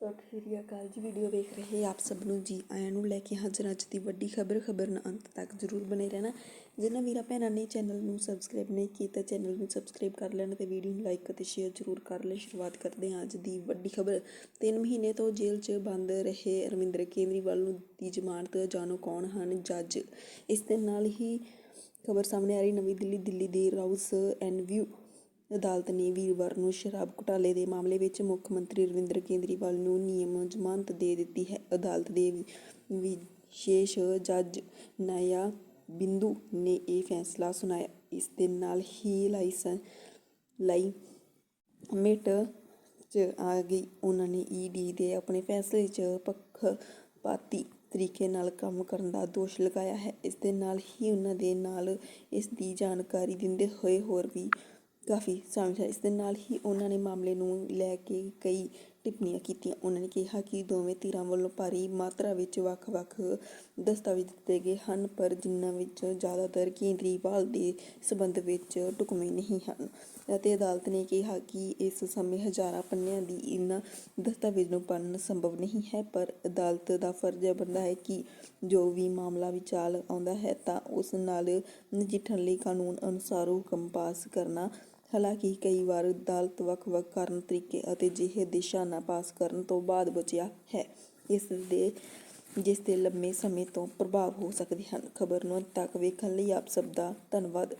ਸਤਿ ਸ਼੍ਰੀ ਅਕਾਲ ਜੀ ਵੀਡੀਓ ਵੇਖ ਰਹੇ ਆਪ ਸਭ ਨੂੰ ਜੀ ਆਇਆਂ ਨੂੰ ਲੈ ਕੇ ਹਾਜ਼ਰ ਅੱਜ ਦੀ ਵੱਡੀ ਖਬਰ ਖਬਰ ਨੂੰ ਅੰਤ ਤੱਕ ਜ਼ਰੂਰ ਬਣੇ ਰਹਿਣਾ। ਜਿਨ੍ਹਾਂ ਵੀਰਾਂ ਭੈਣਾਂ ਨੇ ਚੈਨਲ ਨੂੰ ਸਬਸਕ੍ਰਾਈਬ ਨਹੀਂ ਕੀਤਾ ਚੈਨਲ ਨੂੰ ਸਬਸਕ੍ਰਾਈਬ ਕਰ ਲੈਣ ਤੇ ਵੀਡੀਓ ਨੂੰ ਲਾਈਕ ਅਤੇ ਸ਼ੇਅਰ ਜ਼ਰੂਰ ਕਰ ਲੈ ਸ਼ੁਰੂਆਤ ਕਰਦੇ ਹਾਂ ਅੱਜ ਦੀ ਵੱਡੀ ਖਬਰ। 3 ਮਹੀਨੇ ਤੋਂ ਜੇਲ੍ਹ 'ਚ ਬੰਦ ਰਹੇ ਅਰਵਿੰਦਰ ਕੇਜਰੀਵਾਲ ਨੂੰ ਦੀ ਜ਼ਮਾਨਤ। ਜਾਣੋ ਕੌਣ ਹਨ ਜੱਜ। ਇਸ ਦੇ ਨਾਲ ਹੀ ਖਬਰ ਸਾਹਮਣੇ ਆ ਰਹੀ, ਨਵੀਂ ਦਿੱਲੀ ਦਿੱਲੀ ਦੀ ਰਾਉਸ ਐਨਵਿਊ ਅਦਾਲਤ ਨੇ ਵੀਰਵਾਰ ਨੂੰ ਸ਼ਰਾਬ ਘੁਟਾਲੇ ਦੇ ਮਾਮਲੇ ਵਿੱਚ ਮੁੱਖ ਮੰਤਰੀ ਰਵਿੰਦਰ ਕੇਜਰੀਵਾਲ ਨੂੰ ਨਿਯਮ ਜ਼ਮਾਨਤ ਦੇ ਦਿੱਤੀ ਹੈ। ਅਦਾਲਤ ਦੇ ਵਿਸ਼ੇਸ਼ ਜੱਜ ਨਾਇਆ ਬਿੰਦੂ ਨੇ ਇਹ ਫੈਸਲਾ ਸੁਣਾਇਆ। ਇਸ ਦੇ ਨਾਲ ਹੀ ਲਾਇਸੈਂਸ ਲਈ ਮਿਟ ਚ ਆ ਗਈ। ਉਹਨਾਂ ਨੇ ਈਡੀ ਦੇ ਆਪਣੇ ਫੈਸਲੇ 'ਚ ਪੱਖਪਾਤੀ ਤਰੀਕੇ ਨਾਲ ਕੰਮ ਕਰਨ ਦਾ ਦੋਸ਼ ਲਗਾਇਆ ਹੈ। ਇਸ ਦੇ ਨਾਲ ਹੀ ਉਹਨਾਂ ਦੇ ਨਾਲ ਇਸ ਦੀ ਜਾਣਕਾਰੀ ਦਿੰਦੇ ਹੋਏ ਹੋਰ ਵੀ ਕਾਫੀ ਸ਼ਾਮਿਲ ਹੈ। ਇਸ ਦੇ ਨਾਲ ਹੀ ਉਹਨਾਂ ਨੇ ਮਾਮਲੇ ਨੂੰ ਲੈ ਕੇ ਕਈ ਟਿੱਪਣੀਆਂ ਕੀਤੀਆਂ। ਉਹਨਾਂ ਨੇ ਕਿਹਾ ਕਿ ਦੋਵੇਂ ਧਿਰਾਂ ਵੱਲੋਂ ਭਾਰੀ ਮਾਤਰਾ ਵਿੱਚ ਵੱਖ-ਵੱਖ ਦਸਤਾਵੇਜ਼ ਦਿੱਤੇ ਗਏ ਹਨ, ਪਰ ਜਿਨ੍ਹਾਂ ਵਿੱਚ ਜ਼ਿਆਦਾਤਰ ਕੇਂਦਰੀਵਾਲ ਦੇ ਸਬੰਧ ਵਿੱਚ ਢੁਕਵੇਂ ਨਹੀਂ ਹਨ। ਅਤੇ ਅਦਾਲਤ ਨੇ ਕਿਹਾ ਕਿ ਇਸ ਸਮੇਂ ਹਜ਼ਾਰਾਂ ਪੰਨਿਆਂ ਦੀ ਇਨ੍ਹਾਂ ਦਸਤਾਵੇਜ਼ ਨੂੰ ਪੜ੍ਹਨਾ ਸੰਭਵ ਨਹੀਂ ਹੈ, ਪਰ ਅਦਾਲਤ ਦਾ ਫਰਜ਼ ਬਣਦਾ ਹੈ ਕਿ ਜੋ ਵੀ ਮਾਮਲਾ ਵਿਚਾਲ ਆਉਂਦਾ ਹੈ, ਤਾਂ ਉਸ ਨਾਲ ਨਜਿੱਠਣ ਲਈ ਕਾਨੂੰਨ ਅਨੁਸਾਰ ਹੁਕਮ ਪਾਸ ਕਰਨਾ ਹਾਲਾਂਕਿ ਕਈ ਵਾਰ ਅਦਾਲਤ ਵੱਖ-ਵੱਖ ਕਾਰਨ ਤਰੀਕੇ ਅਤੇ ਜਿਹੇ ਦਿਸ਼ਾ ਨਾ ਪਾਸ ਕਰਨ ਤੋਂ ਬਾਅਦ ਬਚਿਆ ਹੈ, ਇਸ ਦੇ, ਜਿਸ ਦੇ ਲੰਮੇ ਸਮੇਂ ਤੋਂ ਪ੍ਰਭਾਵ ਹੋ ਸਕਦੇ ਹਨ। ਖਬਰ ਨੂੰ ਅੰਤ ਤੱਕ ਵੇਖਣ ਲਈ ਆਪ ਸਭ ਦਾ ਧੰਨਵਾਦ।